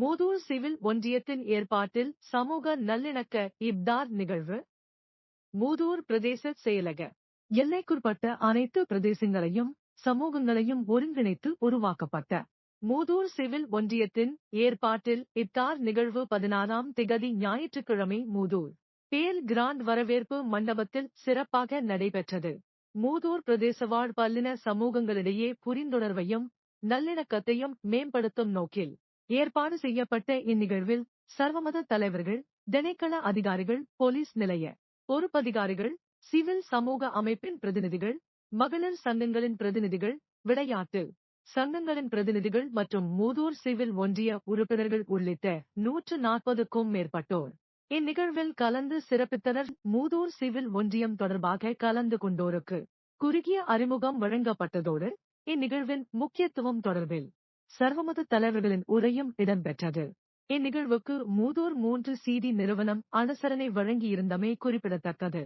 Muthur civil ஒன்றியத்தின் ஏற்பாட்டில் சமூக நல்லிணக்க இப்தார் நிகழ்வு. மூதூர் பிரதேச செயலக. எல்லைக்குட்பட்ட அனைத்து பிரதேசங்களையும் சமூகங்களையும் ஒருங்கிணைத்து உருவாக்கப்பட்ட மூதூர் சிவில் ஒன்றியத்தின் ஏற்பாட்டில் இப்தார் நிகழ்வு பதினாறாம் திகதி ஞாயிற்றுக்கிழமை மூதூர் பேல் கிராண்ட் வரவேற்பு மண்டபத்தில் சிறப்பாக நடைபெற்றது. மூதூர் பிரதேசவாழ் பல்லின சமூகங்களிடையே புரிந்துணர்வையும் நல்லிணக்கத்தையும் மேம்படுத்தும் நோக்கில் ஏற்பாடு செய்யப்பட்ட இந்நிகழ்வில் சர்வமத தலைவர்கள் திணைக்கள அதிகாரிகள் போலீஸ் நிலைய பொறுப்பதிகாரிகள் சிவில் சமூக அமைப்பின் பிரதிநிதிகள் மகளிர் சங்கங்களின் பிரதிநிதிகள் விளையாட்டு சங்கங்களின் பிரதிநிதிகள் மற்றும் மூதூர் சிவில் ஒன்றிய உறுப்பினர்கள் உள்ளிட்ட நூற்று நாற்பதுக்கும் மேற்பட்டோர். இந்நிகழ்வில் கலந்து சிறப்பித்தனர் மூதூர் சிவில் ஒன்றியம் தொடர்பாக கலந்து கொண்டோருக்கு குறுகிய அறிமுகம் வழங்கப்பட்டதோடு இந்நிகழ்வின் முக்கியத்துவம் தொடர்பில் சர்வமத தலைவர்களின் உரையும் இடம்பெற்றது. இந்நிகழ்வுக்கு மூதூர் மூன்று சிடி நிறுவனம் அனுசரணை வழங்கியிருந்தமை குறிப்பிடத்தக்கது.